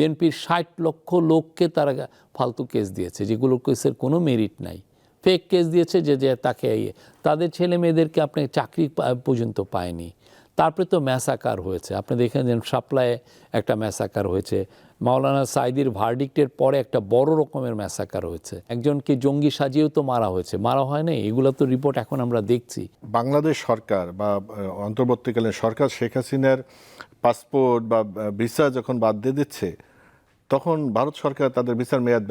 বিএনপির ষাট লক্ষ লোককে তারা ফালতু কেস দিয়েছে যেগুলো কেসের কোনো মেরিট নাই। ফেক কেস দিয়েছে যে যে তাকে ইয়ে তাদের ছেলে মেয়েদেরকে আপনি চাকরি পর্যন্ত পায়নি। তারপরে তো ম্যাসাকার হয়েছে। আপনি দেখেন যে সাপ্লাইয়ে একটা ম্যাসাকার হয়েছে। মাওলানা সাইদির ভার্ডিক্টের পরে একটা বড় রকমের ম্যাসাকার হয়েছে। একজনকে জঙ্গি সাজিয়েও তো মারা হয়েছে। মারা হয় না এগুলো তো রিপোর্ট এখন আমরা দেখছি। বাংলাদেশ সরকার বা অন্তর্বর্তীকালীন সরকার শেখ হাসিনার পাসপোর্ট বা ভিসা যখন বাদ দিয়ে দিচ্ছে তখন ভারত সরকার তাদের ভিসার মেয়াদ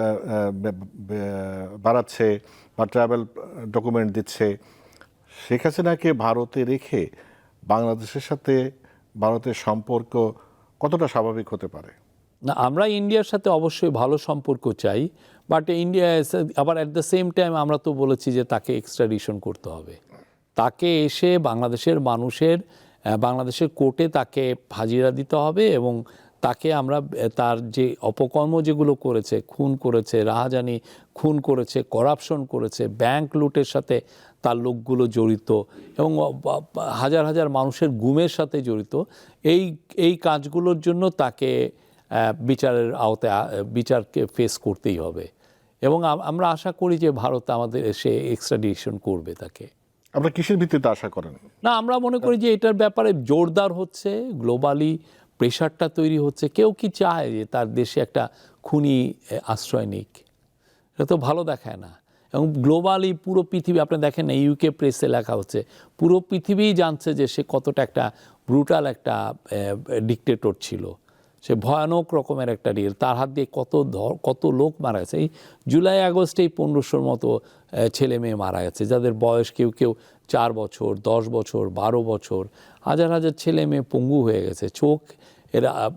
বাড়াচ্ছে বা ট্রাভেল ডকুমেন্ট দিচ্ছে। শেখ হাসিনাকে ভারতে রেখে বাংলাদেশের সাথে ভারতের সম্পর্ক কতটা স্বাভাবিক হতে পারে? না, আমরা ইন্ডিয়ার সাথে অবশ্যই ভালো সম্পর্ক চাই বাট ইন্ডিয়া আবার অ্যাট দ্য সেম টাইম আমরা তো বলেছি যে তাকে এক্সট্রাডিশন করতে হবে। তাকে এসে বাংলাদেশের মানুষের বাংলাদেশের কোর্টে তাকে হাজিরা দিতে হবে এবং তাকে আমরা তার যে অপকর্ম যেগুলো করেছে খুন করেছে রাহাজানি খুন করেছে করাপশন করেছে ব্যাংক লুটের সাথে তার লোকগুলো জড়িত এবং হাজার হাজার মানুষের গুমের সাথে জড়িত এই এই কাজগুলোর জন্য তাকে বিচারের আওতায় বিচারকে ফেস করতেই হবে। এবং আমরা আশা করি যে ভারত আমাদের সে এক্সট্রাডিশন করবে তাকে। আপনারা কিসের ভিত্তিতে আশা করেন? না আমরা মনে করি যে এটার ব্যাপারে জোরদার হচ্ছে গ্লোবালি প্রেশারটা তৈরি হচ্ছে। কেউ কি চায় যে তার দেশে একটা খুনি আশ্রয় নিক? এটা তো ভালো দেখায় না। এবং গ্লোবালি পুরো পৃথিবী, আপনি দেখেন না ইউকে প্রেসে লেখা হচ্ছে, পুরো পৃথিবীই জানছে যে সে কতটা একটা ব্রুটাল একটা ডিকটেটর ছিল। সে ভয়ানক রকমের একটা ডিল তার হাত দিয়ে কত ধ- কত লোক মারা গেছে। এই জুলাই আগস্টেই পনেরোশোর মতো ছেলে মেয়ে মারা গেছে, যাদের বয়স কেউ কেউ চার বছর, দশ বছর, বারো বছর। হাজার হাজার ছেলে মেয়ে পঙ্গু হয়ে গেছে। চোখ, এরা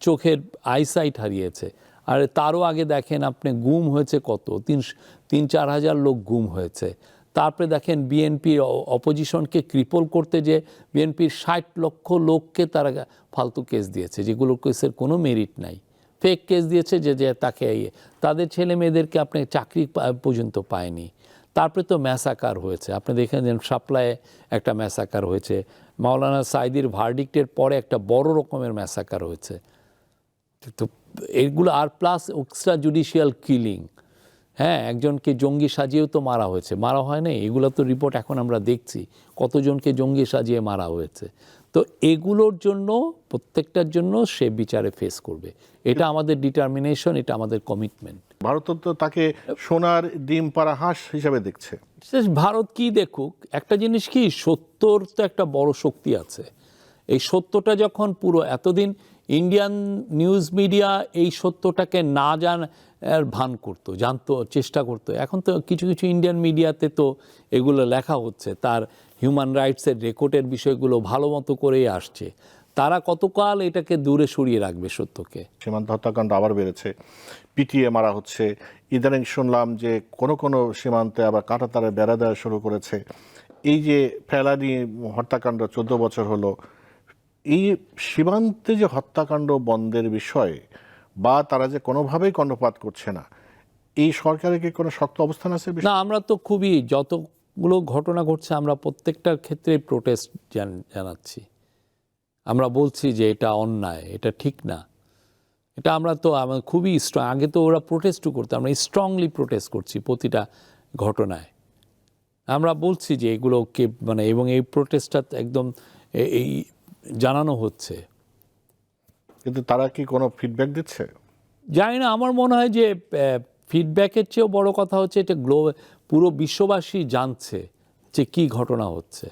চোখের আইসাইট হারিয়েছে। আর তারও আগে দেখেন, আপনি, গুম হয়েছে কত? তিন তিন, চার হাজার লোক গুম হয়েছে। তারপরে দেখেন বিএনপির অপোজিশনকে ক্রিপল করতে যে বিএনপির ষাট লক্ষ লোককে তারা ফালতু কেস দিয়েছে যেগুলো কেসের কোনো মেরিট নাই। ফেক কেস দিয়েছে যে যে তাকে তাদের ছেলে মেয়েদেরকে আপনি চাকরি পর্যন্ত পায়নি। তারপরে তো ম্যাসাকার হয়েছে। আপনি দেখেন যে সাপ্লাইয়ে একটা ম্যাসাকার হয়েছে। মাওলানা সাইদির ভার্ডিক্টের পরে একটা বড় রকমের ম্যাসাকার হয়েছে। তো এগুলো আর প্লাস এক্সট্রা জুডিশিয়াল কিলিং। হ্যাঁ একজনকে জঙ্গি সাজিয়েও তো মারা হয়েছে। মারা হয় না এগুলো তো রিপোর্ট এখন আমরা দেখছি। কতজনকে জঙ্গি সাজিয়ে মারা হয়েছে? তো এগুলোর জন্য প্রত্যেকটার জন্য সে বিচারে ফেস করবে। এটা আমাদের ডিটারমিনেশন এটা আমাদের কমিটমেন্ট ভারত তো তাকে সোনার ডিম পাড়া হাঁস হিসাবে দেখছে। ভারত কি দেখুক? একটা জিনিস কি সত্যর তো একটা বড় শক্তি আছে। এই সত্যটা যখন পুরো এতদিন ইন্ডিয়ান নিউজ মিডিয়া এই সত্যটাকে না জান ভান করতো, জানতো, চেষ্টা করতো। এখন তো কিছু কিছু ইন্ডিয়ান মিডিয়াতে তো এগুলো লেখা হচ্ছে, তার হিউম্যান রাইটসের রেকর্ডের বিষয়গুলো ভালো মতো করেই আসছে। তারা কতকাল এটাকে দূরে সরিয়ে রাখবে সত্যকে? সীমান্ত হত্যাকাণ্ড আবার বেড়েছে পিটিএ মারা হচ্ছে। ইদানিং শুনলাম যে কোনো কোনো সীমান্তে আবার কাঁটাতারে বেড়া দেওয়া শুরু করেছে। এই যে ফেলানি হত্যাকাণ্ড চোদ্দ বছর হলো এই সীমান্তে যে হত্যাকাণ্ড বন্ধের বিষয়ে বা তারা যে কোনোভাবেই কর্ণপাত করছে না, এই সরকারের কি কোনো শক্ত অবস্থান আছে না, আমরা তো খুবই, যতগুলো ঘটনা ঘটছে, আমরা প্রত্যেকটার ক্ষেত্রে প্রোটেস্ট জানাচ্ছি। আমরা বলছি যে এটা অন্যায়, এটা ঠিক না। এটা আমরা তো, আমার খুবই স্ট্রং আগে তো ওরা প্রোটেস্টও করতো, আমরা স্ট্রংলি প্রোটেস্ট করছি প্রতিটা ঘটনায়। আমরা বলছি যে এগুলোকে মানে এবং এই প্রোটেস্টটা একদম এই জানানো হচ্ছে। কিন্তু তারা কি কোনো ফিডব্যাক দিচ্ছে? জানি না আমার মনে হয় যে ফিডব্যাকের চেয়েও বড় কথা হচ্ছে এটা গ্লো পুরো বিশ্ববাসী জানছে যে কি ঘটনা হচ্ছে।